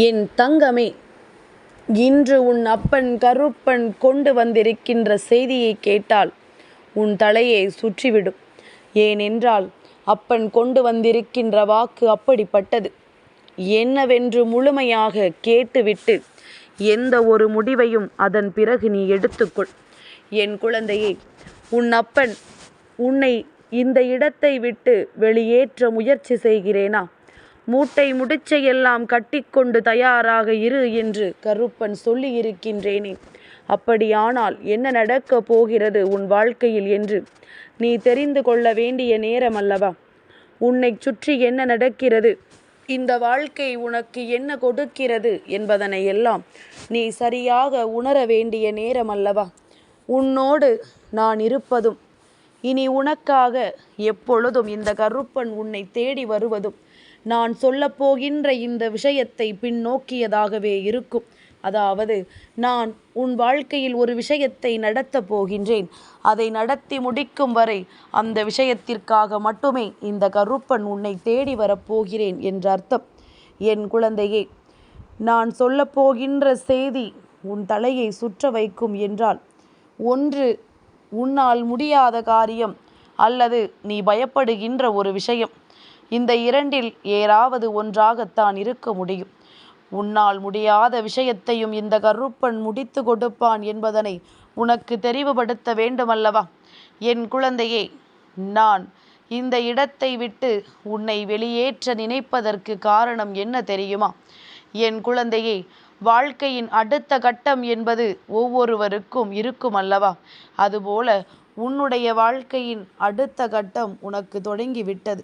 என் தங்கமே இன்று உன் அப்பன் கருப்பன் கொண்டு வந்திருக்கின்ற செய்தியை கேட்டால் உன் தலையை சுற்றிவிடும். ஏனென்றால் அப்பன் கொண்டு வந்திருக்கின்ற வாக்கு அப்படிப்பட்டது. என்னவென்று முழுமையாக கேட்டுவிட்டு எந்த ஒரு முடிவையும் அதன் பிறகு நீ எடுத்துக்கொள். என் குழந்தையே உன் அப்பன் உன்னை இந்த இடத்தை விட்டு வெளியேற்ற முயற்சி செய்கிறேனா? மூட்டை முடிச்சையெல்லாம் கட்டிக்கொண்டு தயாராக இரு என்று கருப்பன் சொல்லியிருக்கின்றேனே. அப்படியானால் என்ன நடக்கப் போகிறது உன் வாழ்க்கையில் என்று நீ தெரிந்து கொள்ள வேண்டிய நேரம் அல்லவா? உன்னைச் சுற்றி என்ன நடக்கிறது? இந்த வாழ்க்கை உனக்கு என்ன கொடுக்கிறது என்பதனை எல்லாம் நீ சரியாக உணர வேண்டிய நேரம் அல்லவா? உன்னோடு நான் இருப்பதும் இனி உனக்காக எப்பொழுதும் இந்த கருப்பன் உன்னை தேடி வருவதும் நான் சொல்லப்போகின்ற இந்த விஷயத்தை பின்னோக்கியதாகவே இருக்கும். அதாவது நான் உன் வாழ்க்கையில் ஒரு விஷயத்தை நடத்தப் போகின்றேன். அதை நடத்தி முடிக்கும் வரை அந்த விஷயத்திற்காக மட்டுமே இந்த கருப்பன் உன்னை தேடி வரப்போகிறேன் என்ற அர்த்தம். என் குழந்தையே நான் சொல்லப்போகின்ற செய்தி உன் தலையை சுற்ற வைக்கும் என்றால் ஒன்று உன்னால் முடியாத காரியம் அல்லது நீ பயப்படுகின்ற ஒரு விஷயம். இந்த இரண்டில் ஏதாவது ஒன்றாகத்தான் இருக்க முடியும். உன்னால் முடியாத விஷயத்தையும் இந்த கருப்பன் முடித்து கொடுப்பான் என்பதனை உனக்கு தெரிவுபடுத்த வேண்டுமல்லவா? என் குழந்தையே நான் இந்த இடத்தை விட்டு உன்னை வெளியேற்ற நினைப்பதற்கு காரணம் என்ன தெரியுமா? என் குழந்தையே வாழ்க்கையின் அடுத்த கட்டம் என்பது ஒவ்வொருவருக்கும் இருக்கும் அல்லவா அதுபோல உன்னுடைய வாழ்க்கையின் அடுத்த கட்டம் உனக்கு தொடங்கிவிட்டது.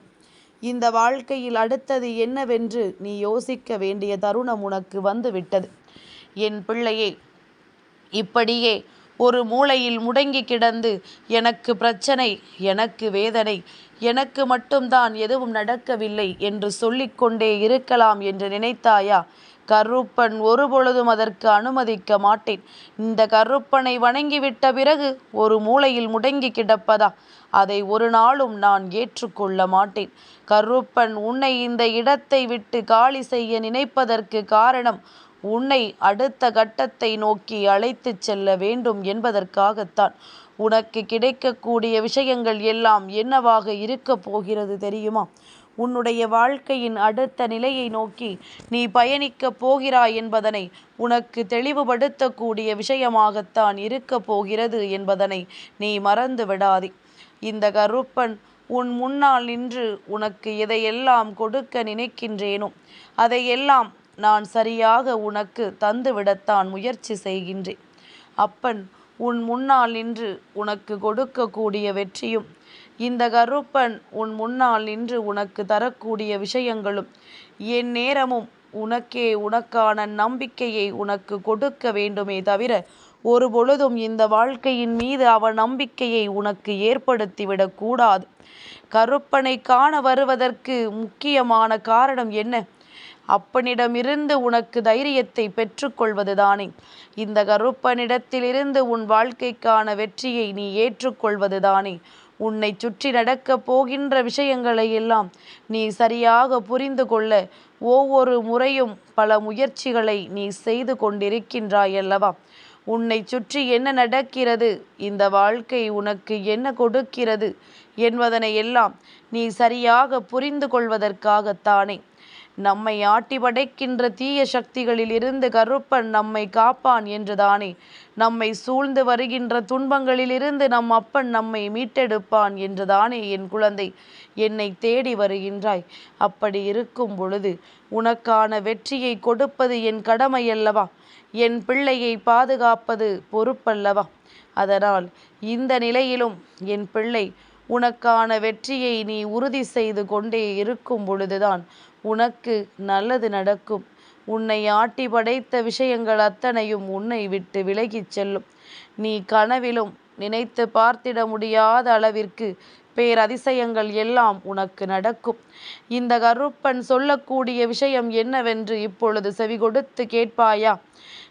இந்த வாழ்க்கையில் அடுத்தது என்னவென்று நீ யோசிக்க வேண்டிய தருணம் உனக்கு வந்துவிட்டது. என் பிள்ளையே இப்படியே ஒரு மூலையில் முடங்கி கிடந்து எனக்கு பிரச்சனை எனக்கு வேதனை எனக்கு மட்டும்தான் எதுவும் நடக்கவில்லை என்று சொல்லிக்கொண்டே இருக்கலாம் என்று நினைத்தாயா? கருப்பன் ஒருபொழுதும் அதற்கு அனுமதிக்க மாட்டேன். இந்த கருப்பனை வணங்கிவிட்ட பிறகு ஒரு மூலையில் முடங்கி கிடப்பதா? அதை ஒரு நாளும் நான் ஏற்றுக்கொள்ள மாட்டேன். கருப்பன் உன்னை இந்த இடத்தை விட்டு காலி செய்ய நினைப்பதற்கு காரணம் உன்னை அடுத்த கட்டத்தை நோக்கி அழைத்துச் செல்ல வேண்டும் என்பதற்காகத்தான். உனக்கு கிடைக்கக்கூடிய விஷயங்கள் எல்லாம் என்னவாக இருக்கப் போகிறது தெரியுமா? உன்னுடைய வாழ்க்கையின் அடுத்த நிலையை நோக்கி நீ பயணிக்கப் போகிறாய் என்பதனை உனக்கு தெளிவுபடுத்தக்கூடிய விஷயமாகத்தான் இருக்கப் போகிறது என்பதனை நீ மறந்து விடாதே. இந்த கருப்பன் உன் முன்னால் நின்று உனக்கு எதையெல்லாம் கொடுக்க நினைக்கின்றேனோ அதையெல்லாம் நான் சரியாக உனக்கு தந்துவிடத்தான் முயற்சி செய்கின்றேன். அப்பன் உன் முன்னால் நின்று உனக்கு கொடுக்கக்கூடிய வெற்றியும் இந்த கருப்பன் உன் முன்னால் நின்று உனக்கு தரக்கூடிய விஷயங்களும் என் நேரமும் உனக்கே உனக்கான நம்பிக்கையை உனக்கு கொடுக்க வேண்டுமே தவிர ஒரு பொழுதும் இந்த வாழ்க்கையின் மீது அவன் நம்பிக்கையை உனக்கு ஏற்படுத்திவிடக் கூடாது. கருப்பனை காண வருவதற்கு முக்கியமான காரணம் என்ன? அப்பனிடமிருந்து உனக்கு தைரியத்தை பெற்றுக்கொள்வதுதானே. இந்த கருப்பனிடத்திலிருந்து உன் வாழ்க்கைக்கான வெற்றியை நீ ஏற்றுக்கொள்வதுதானே. உன்னை சுற்றி நடக்கப் போகின்ற விஷயங்களை எல்லாம் நீ சரியாக புரிந்து கொள்ள ஒவ்வொரு முறையும் பல முயற்சிகளை நீ செய்து கொண்டிருக்கின்றாயல்லவா உன்னை சுற்றி என்ன நடக்கிறது? இந்த வாழ்க்கை உனக்கு என்ன கொடுக்கிறது? என்பதனை எல்லாம் நீ சரியாக புரிந்து கொள்வதற்காகத்தானே. நம்மை ஆட்டி படைக்கின்ற தீய சக்திகளில் இருந்து கருப்பன் நம்மை காப்பான் என்றுதானே. நம்மை சூழ்ந்து வருகின்ற துன்பங்களிலிருந்து நம் அப்பன் நம்மை மீட்டெடுப்பான் என்றுதானே என் குழந்தை. என்னை தேடி வருகின்றாய். அப்படி இருக்கும் பொழுது உனக்கான வெற்றியை கொடுப்பது என் கடமையல்லவா? என் பிள்ளையை பாதுகாப்பது பொறுப்பல்லவா? அதனால் இந்த நிலையிலும் என் பிள்ளை உனக்கான வெற்றியை நீ உறுதி செய்து கொண்டே இருக்கும் பொழுதுதான் உனக்கு நல்லது நடக்கும். உன்னை ஆட்டி படைத்த விஷயங்கள் அத்தனையும் உன்னை விட்டு விலகிச் செல்லும். நீ கனவிலும் நினைத்து பார்த்திட முடியாத அளவிற்கு பேரதிசயங்கள் எல்லாம் உனக்கு நடக்கும். இந்த கருப்பன் சொல்லக்கூடிய விஷயம் என்னவென்று இப்பொழுது செவி கொடுத்து கேட்பாயா?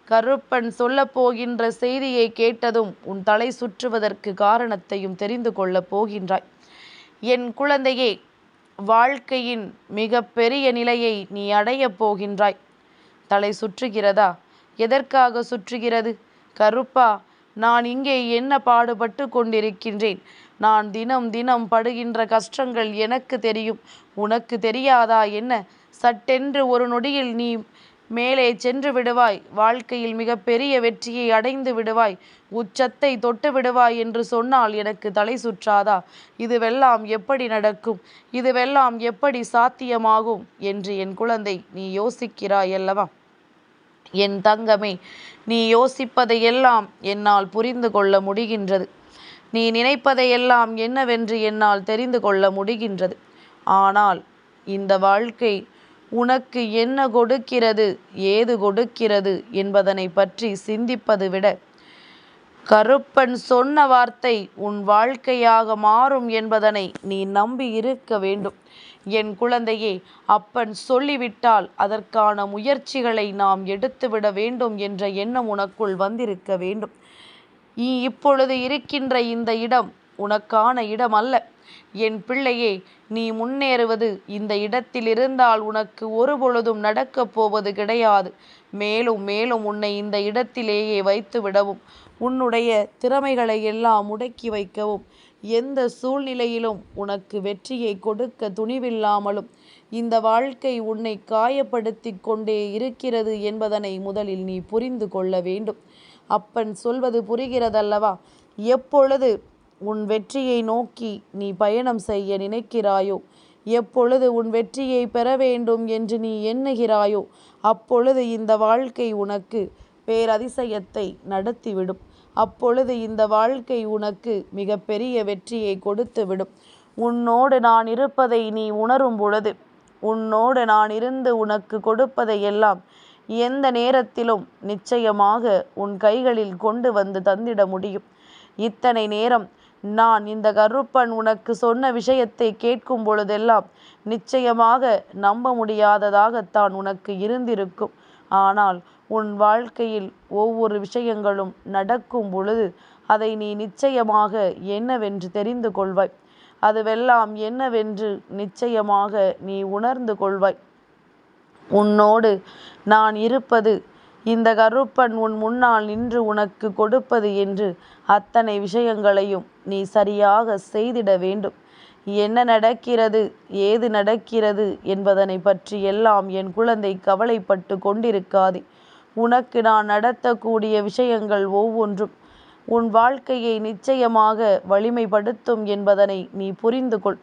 கருப்பன் சொல்லப் போகின்ற செய்தியை கேட்டதும் உன் தலை சுற்றுவதற்கு காரணத்தையும் தெரிந்து கொள்ளப் போகின்றாய். என் குழந்தையே வாழ்க்கையின் மிக பெரிய நிலையை நீ அடையப் போகின்றாய். தலை சுற்றுகிறதா? எதற்காக சுற்றுகிறது? கருப்பா நான் இங்கே என்ன பாடுபட்டு கொண்டிருக்கின்றேன்? நான் தினம் தினம் படுகின்ற கஷ்டங்கள் எனக்கு தெரியும். உனக்கு தெரியாதா என்ன? சட்டென்று ஒரு நொடியில் நீ மேலே சென்று விடுவாய். வாழ்க்கையில் மிகப்பெரிய வெற்றியை அடைந்து விடுவாய். உச்சத்தை தொட்டு விடுவாய் என்று சொன்னால் எனக்கு தலை சுற்றாதா? இதுவெல்லாம் எப்படி நடக்கும்? இதுவெல்லாம் எப்படி சாத்தியமாகும்? என்று என் குழந்தை நீ யோசிக்கிறாய் அல்லவா? என் தங்கமே நீ யோசிப்பதையெல்லாம் என்னால் புரிந்து கொள்ள முடிகின்றது. நீ நினைப்பதையெல்லாம் என்னவென்று என்னால் தெரிந்து கொள்ள முடிகின்றது. ஆனால் இந்த வாழ்க்கை உனக்கு என்ன கொடுக்கிறது? ஏது கொடுக்கிறது? என்பதனை பற்றி சிந்திப்பது விட கருப்பன் சொன்ன வார்த்தை உன் வாழ்க்கையாக மாறும் என்பதனை நீ நம்பி இருக்க வேண்டும். என் குழந்தையே அப்பன் சொல்லிவிட்டால் அதற்கான முயற்சிகளை நாம் எடுத்துவிட வேண்டும் என்ற எண்ணம் உனக்குள் வந்திருக்க வேண்டும். நீ இப்பொழுது இருக்கின்ற இந்த இடம் உனக்கான இடம் அல்ல என் பிள்ளையே நீ முன்னேறுவது இந்த இடத்தில் இருந்தால் உனக்கு ஒரு பொழுதும் நடக்கப் போவது கிடையாது. மேலும் மேலும் உன்னை இந்த இடத்திலேயே வைத்து விடவும் உன்னுடைய திறமைகளை எல்லாம் முடக்கி வைக்கவும் எந்த சூழ்நிலையிலும் உனக்கு வெற்றியை கொடுக்க துணிவில்லாமலும் இந்த வாழ்க்கை உன்னை காயப்படுத்தி கொண்டே இருக்கிறது என்பதனை முதலில் நீ புரிந்து கொள்ள வேண்டும். அப்பன் சொல்வது புரிகிறதல்லவா? எப்பொழுது உன் வெற்றியை நோக்கி நீ பயணம் செய்ய நினைக்கிறாயோ? எப்பொழுது உன் வெற்றியை பெற வேண்டும் என்று நீ எண்ணுகிறாயோ அப்பொழுது இந்த வாழ்க்கை உனக்கு பேரதிசயத்தை நடத்திவிடும். அப்பொழுது இந்த வாழ்க்கை உனக்கு மிகப்பெரிய வெற்றியை கொடுத்துவிடும். உன்னோடு நான் இருப்பதை நீ உணரும் பொழுது உன்னோடு நான் இருந்து உனக்கு கொடுப்பதை எல்லாம் எந்த நேரத்திலும் நிச்சயமாக உன் கைகளில் கொண்டு வந்து தந்திட முடியும். இத்தனை நேரம் நான் இந்த கருப்பன் உனக்கு சொன்ன விஷயத்தை கேட்கும் பொழுதெல்லாம் நிச்சயமாக நம்ப முடியாததாகத்தான் உனக்கு இருந்திருக்கும். ஆனால் உன் வாழ்க்கையில் ஒவ்வொரு விஷயங்களும் நடக்கும் பொழுது அதை நீ நிச்சயமாக என்னவென்று தெரிந்து கொள்வாய். அதுவெல்லாம் என்னவென்று நிச்சயமாக நீ உணர்ந்து கொள்வாய். உன்னோடு நான் இருப்பது இந்த கருப்பன் உன் முன்னால் நின்று உனக்கு கொடுப்பது என்று அத்தனை விஷயங்களையும் நீ சரியாக செய்திட வேண்டும். என்ன நடக்கிறது? ஏது நடக்கிறது? என்பதனை பற்றி எல்லாம் என் குழந்தை கவலைப்பட்டு கொண்டிருக்காதே. உனக்கு நான் நடத்தக்கூடிய விஷயங்கள் ஒவ்வொன்றும் உன் வாழ்க்கையை நிச்சயமாக வலிமைப்படுத்தும் என்பதனை நீ புரிந்து கொள்.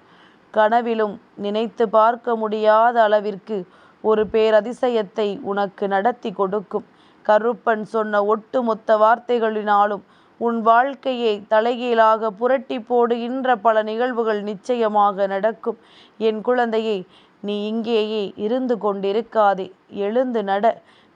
கனவிலும் நினைத்து பார்க்க முடியாத அளவிற்கு ஒரு பேரதிசயத்தை உனக்கு நடத்தி கொடுக்கும். கருப்பன் சொன்ன ஒட்டுமொத்த வார்த்தைகளினாலும் உன் வாழ்க்கையை தலைகீழாக புரட்டி போடுகின்ற பல நிகழ்வுகள் நிச்சயமாக நடக்கும். என் குழந்தையை நீ இங்கேயே இருந்து கொண்டிருக்காதே. எழுந்து நட.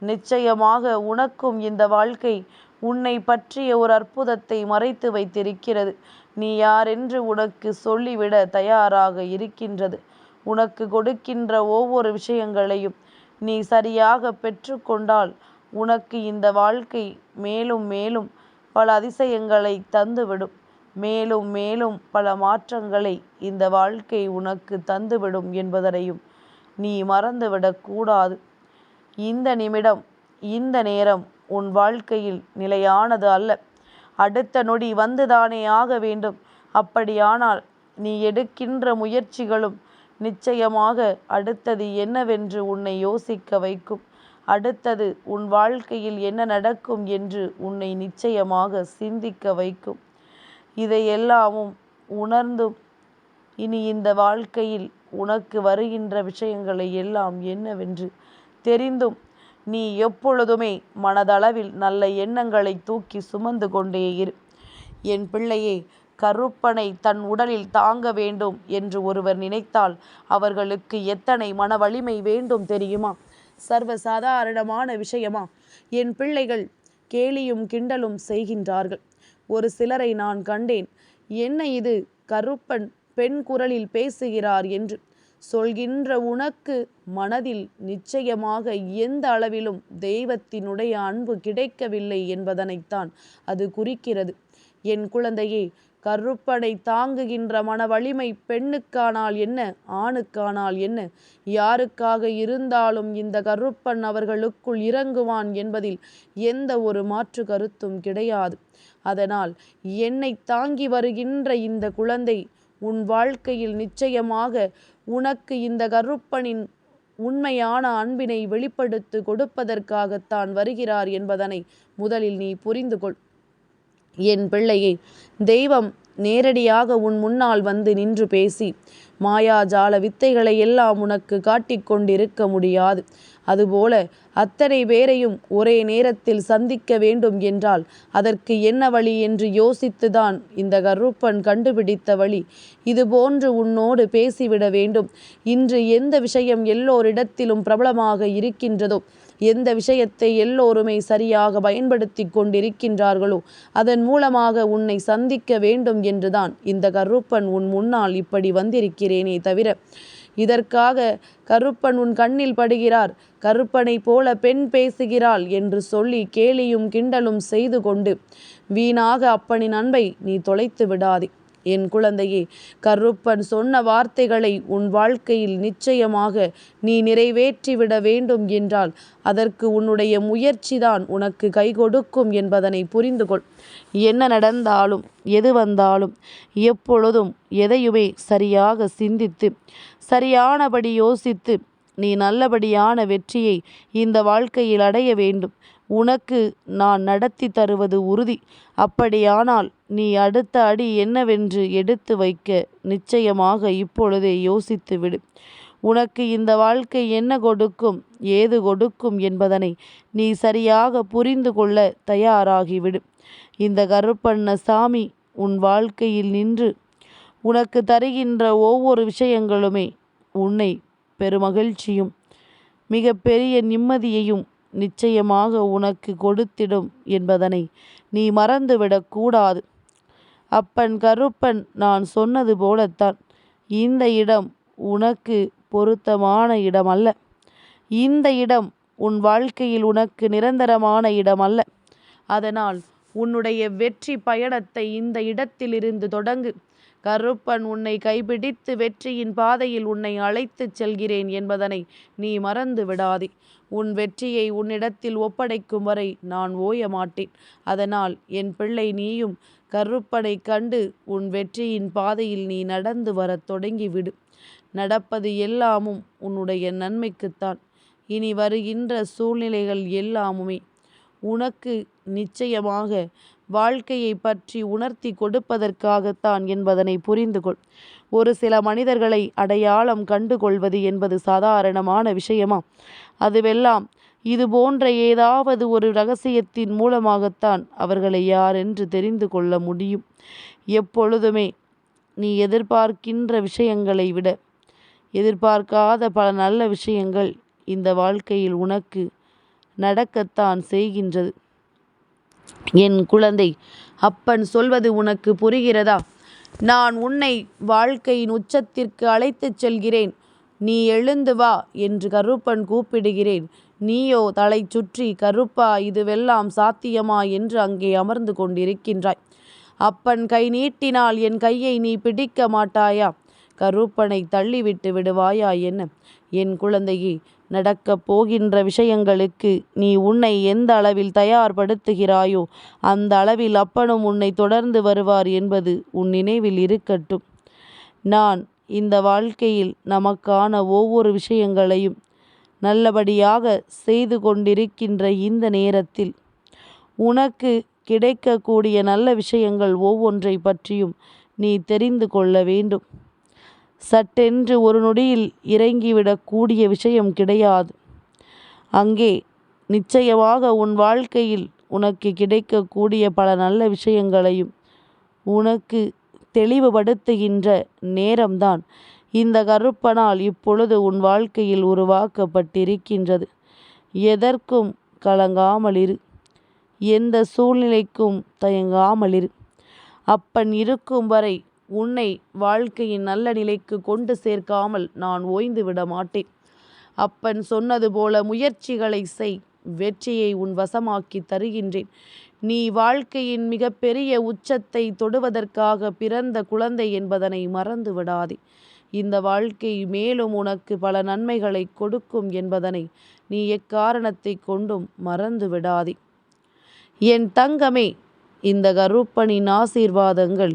நிச்சயமாக உனக்கும் இந்த வாழ்க்கை உன்னை பற்றிய ஒரு அற்புதத்தை மறைத்து வைத்திருக்கிறது. நீ யாரென்று உனக்கு சொல்லிவிட தயாராக இருக்கின்றது. உனக்கு கொடுக்கின்ற ஒவ்வொரு விஷயங்களையும் நீ சரியாக பெற்றுக்கொண்டால் உனக்கு இந்த வாழ்க்கை மேலும் மேலும் பல அதிசயங்களை தந்துவிடும். மேலும் மேலும் பல மாற்றங்களை இந்த வாழ்க்கை உனக்கு தந்துவிடும் என்பதனையும் நீ மறந்துவிடக்கூடாது இந்த நிமிடம் இந்த நேரம் உன் வாழ்க்கையில் நிலையானது அல்ல. அடுத்த நொடி வந்துதானே ஆக வேண்டும். அப்படியானால் நீ எடுக்கின்ற முயற்சிகளும் நிச்சயமாக அடுத்தது என்னவென்று உன்னை யோசிக்க வைக்கும். அடுத்தது உன் வாழ்க்கையில் என்ன நடக்கும் என்று உன்னை நிச்சயமாக சிந்திக்க வைக்கும். இதையெல்லாமும் உணர்ந்தும் இனி இந்த வாழ்க்கையில் உனக்கு வருகின்ற விஷயங்களை எல்லாம் என்னவென்று தெரிந்தும் நீ எப்பொழுதுமே மனதளவில் நல்ல எண்ணங்களை தூக்கி சுமந்து கொண்டே இரு. என் பிள்ளையே கருப்பனை தன் உடலில் தாங்க வேண்டும் என்று ஒருவர் நினைத்தால் அவர்களுக்கு எத்தனை மன வலிமை வேண்டும் தெரியுமா? சர்வ சாதாரணமான விஷயமா? என் பிள்ளைகள் கேலியும் கிண்டலும் செய்கின்றார்கள். ஒரு சிலரை நான் கண்டேன். என்ன இது? கருப்பன் பெண் குரலில் பேசுகிறார் என்று. சொல்கின்ற உனக்கு மனதில் நிச்சயமாக எந்த அளவிலும் தெய்வத்தினுடைய அன்பு கிடைக்கவில்லை என்பதனைத்தான் அது குறிக்கிறது. என் குழந்தையே கருப்பனை தாங்குகின்ற மன வலிமை பெண்ணுக்கானால் என்ன ஆணுக்கானால் என்ன? யாருக்காக இருந்தாலும் இந்த கருப்பன் அவர்களுக்குள் இறங்குவான் என்பதில் எந்த ஒரு மாற்று கருத்தும் கிடையாது. அதனால் என்னை தாங்கி வருகின்ற இந்த குழந்தை உன் வாழ்க்கையில் நிச்சயமாக உனக்கு இந்த கருப்பனின் உண்மையான அன்பினை வெளிப்படுத்து கொடுப்பதற்காகத்தான் வருகிறார் என்பதனை முதலில் நீ புரிந்து கொள் என் பிள்ளையே தெய்வம் நேரடியாக உன் முன்னால் வந்து நின்று பேசி மாயாஜால வித்தைகளை எல்லாம் உனக்கு காட்டிக்கொண்டிருக்க முடியாது. அதுபோல அத்தனை பேரையும் ஒரே நேரத்தில் சந்திக்க வேண்டும் என்றால் அதற்கு என்ன வழி என்று யோசித்துதான் இந்த கருப்பன் கண்டுபிடித்த வழி. இதுபோன்று உன்னோடு பேசிவிட வேண்டும். இன்று எந்த விஷயம் எல்லோரிடத்திலும் பிரபலமாக இருக்கின்றதோ எந்த விஷயத்தை எல்லோருமே சரியாக பயன்படுத்தி கொண்டிருக்கின்றார்களோ அதன் மூலமாக உன்னை சந்திக்க வேண்டும் என்றுதான் இந்த கருப்பன் உன் முன்னால் இப்படி வந்திருக்கிறேனே தவிர இதற்காக கருப்பன் உன் கண்ணில் படுகிறார் கருப்பனைப் போல பெண் பேசுகிறாள் என்று சொல்லி கேலியும் கிண்டலும் செய்து கொண்டு வீணாக அப்பனின் அன்பை நீ தொலைத்து விடாதே. என் குழந்தையே கருப்பன் சொன்ன வார்த்தைகளை உன் வாழ்க்கையில் நிச்சயமாக நீ நிறைவேற்றிவிட வேண்டும் என்றால் அதற்கு உன்னுடைய முயற்சிதான் உனக்கு கை கொடுக்கும் என்பதனை புரிந்து கொள் என்ன நடந்தாலும் எது வந்தாலும் எப்பொழுதும் எதையுமே சரியாக சிந்தித்து சரியானபடி யோசித்து நீ நல்லபடியான வெற்றியை இந்த வாழ்க்கையில் அடைய வேண்டும். உனக்கு நான் நடத்தி தருவது உறுதி. அப்படியானால் நீ அடுத்த அடி என்னவென்று எடுத்து வைக்க நிச்சயமாக இப்பொழுதே யோசித்து விடு. உனக்கு இந்த வாழ்க்கை என்ன கொடுக்கும் ஏது கொடுக்கும் என்பதனை நீ சரியாக புரிந்து கொள்ள தயாராகிவிடு. இந்த கருப்பண்ண சாமி உன் வாழ்க்கையில் நின்று உனக்கு தருகின்ற ஒவ்வொரு விஷயங்களுமே உன்னை பெருமகிழ்ச்சியும் மிக பெரிய நிம்மதியையும் நிச்சயமாக உனக்கு கொடுத்திடும் என்பதனை நீ மறந்துவிடக்கூடாது அப்பன் கருப்பன் நான் சொன்னது போலத்தான். இந்த இடம் உனக்கு பொருத்தமான இடம் அல்ல இந்த இடம் உன் வாழ்க்கையில் உனக்கு நிரந்தரமான இடம் அல்ல அதனால் உன்னுடைய வெற்றி பயணத்தை இந்த இடத்திலிருந்து தொடங்கு. கருப்பன் உன்னை கைபிடித்து வெற்றியின் பாதையில் உன்னை அழைத்துச் செல்கிறேன் என்பதனை நீ மறந்து விடாதே. உன் வெற்றியை உன்னிடத்தில் ஒப்படைக்கும் வரை நான் ஓய மாட்டேன். அதனால் என் பிள்ளை நீயும் கருப்பனை கண்டு உன் வெற்றியின் பாதையில் நீ நடந்து வரத் தொடங்கிவிடு. நடப்பது எல்லாமும் உன்னுடைய நன்மைக்குத்தான். இனி வருகின்ற சூழ்நிலைகள் எல்லாமுமே உனக்கு நிச்சயமாக வாழ்க்கையை பற்றி உணர்த்தி கொடுப்பதற்காகத்தான் என்பதனை புரிந்து கொள் ஒரு சில மனிதர்களை அடையாளம் கண்டு கொள்வது என்பது சாதாரணமான விஷயமா? அதுவெல்லாம் இது போன்ற ஏதாவது ஒரு ரகசியத்தின் மூலமாகத்தான் அவர்களை யார் என்று தெரிந்து கொள்ள முடியும். எப்பொழுதுமே நீ எதிர்பார்க்கின்ற விஷயங்களை விட எதிர்பார்க்காத பல நல்ல விஷயங்கள் இந்த வாழ்க்கையில் உனக்கு நடக்கத்தான் செய்கின்றது. என் குழந்தை அப்பன் சொல்வது உனக்கு புரிகிறதா? நான் உன்னை வாழ்க்கையின் உச்சத்திற்கு அழைத்துச் செல்கிறேன். நீ எழுந்து வா என்று கருப்பன் கூப்பிடுகிறேன். நீயோ தலை சுற்றி கருப்பா இதுவெல்லாம் சாத்தியமா? என்று அங்கே அமர்ந்து கொண்டிருக்கின்றாய். அப்பன் கை நீட்டினால் என் கையை நீ பிடிக்க மாட்டாயா? கருப்பனை தள்ளிவிட்டு விடுவாயா என்ன? என் குழந்தையே நடக்கப் போகின்ற விஷயங்களுக்கு நீ உன்னை எந்த அளவில் தயார்படுத்துகிறாயோ அந்த அளவில் அப்பனும் உன்னை தொடர்ந்து வருவார் என்பது உன் நினைவில் இருக்கட்டும். நான் இந்த வாழ்க்கையில் நமக்கான ஒவ்வொரு விஷயங்களையும் நல்லபடியாக செய்து கொண்டிருக்கின்ற இந்த நேரத்தில் உனக்கு கிடைக்கக்கூடிய நல்ல விஷயங்கள் ஒவ்வொன்றை பற்றியும் நீ தெரிந்து கொள்ள வேண்டும். சட்டென்று ஒரு நொடியில் இறங்கிவிடக்கூடிய விஷயம் கிடையாது. அங்கே நிச்சயமாக உன் வாழ்க்கையில் உனக்கு கிடைக்கக்கூடிய பல நல்ல விஷயங்களையும் உனக்கு தெளிவுபடுத்துகின்ற நேரம்தான் இந்த கருப்பனால் இப்பொழுது உன் வாழ்க்கையில் உருவாக்கப்பட்டிருக்கின்றது. எதற்கும் கலங்காமலிரு. எந்த சூழ்நிலைக்கும் தயங்காமலிரு. அப்பன் இருக்கும் வரை உன்னை வாழ்க்கையின் நல்ல நிலைக்கு கொண்டு சேர்க்காமல் நான் ஓய்ந்து விட மாட்டேன். அப்பன் சொன்னது போல முயற்சிகளை செய். வெற்றியை உன் வசமாக்கி தருகின்றேன். நீ வாழ்க்கையின் மிகப்பெரிய உச்சத்தை தொடுவதற்காக பிறந்த குழந்தை என்பதனை மறந்து விடாதே. இந்த வாழ்க்கை மேலும் உனக்கு பல நன்மைகளை கொடுக்கும் என்பதனை நீ எக்காரணத்தை கொண்டும் மறந்து விடாதே. என் தங்கமே இந்த கருப்பனின் ஆசீர்வாதங்கள்